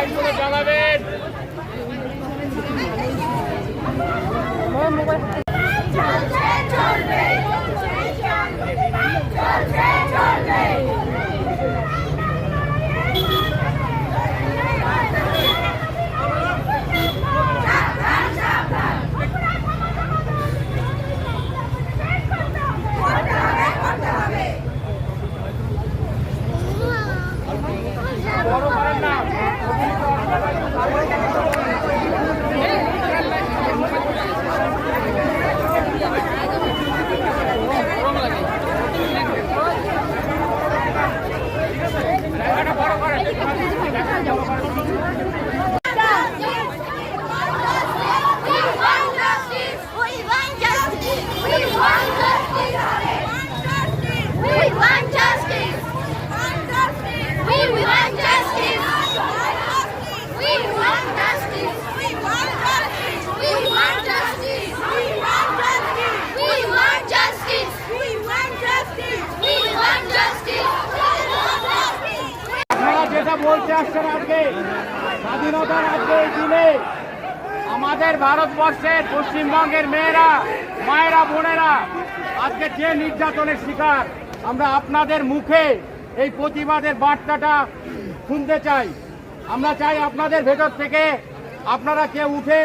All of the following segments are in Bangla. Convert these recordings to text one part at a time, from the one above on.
লাইটগুলো করে বড় 你看这个地方不像鸟巢 বলতে আসছেন আজকে স্বাধীনতার আজকে এই দিনে আমাদের ভারতবর্ষের পশ্চিমবঙ্গের মেয়েরা, মায়েরা, বোনেরা, আজকে যে নির্যাতনের শিকার, আমরা আপনাদের মুখে এই প্রতিবাদের বার্তাটা শুনতে চাই। আমরা চাই আপনাদের ভেতর থেকে আপনারা কেউ উঠে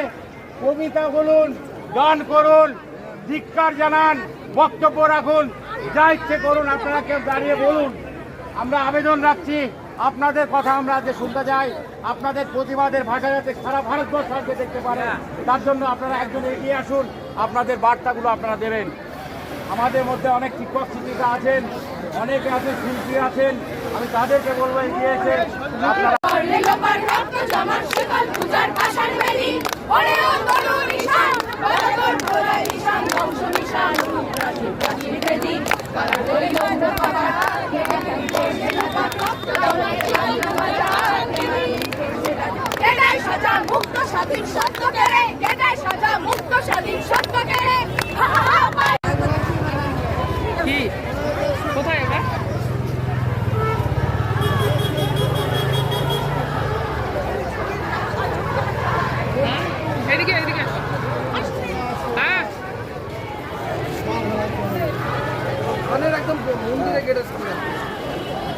কবিতা বলুন, গান করুন, ধিক্কার জানান, বক্তব্য রাখুন, যা ইচ্ছে করুন, আপনারা কেউ দাঁড়িয়ে বলুন। আমরা আবেদন রাখছি আপনাদের কথা আমরা যে শুনতে যাই, আপনাদের প্রতিবাদের ভাষা যাতে সারা ভারতবর্ষ আজকে দেখতে পারে, তার জন্য আপনারা একজন এগিয়ে আসুন, আপনাদের বার্তাগুলো আপনারা দেবেন। আমাদের মধ্যে অনেক শিক্ষক শিক্ষিকা আছেন, অনেকে আছেন, শিল্পী আছেন, আমি তাদেরকে বলব এগিয়ে এসে আপনারা মুক্ত স্বাধীন সত্য কেড়ে এটাই সাজা মুক্ত স্বাধীন সত্য কেড়ে। কোথায় এটা এদিকে এদিকে একদম মন্দিরে গেটের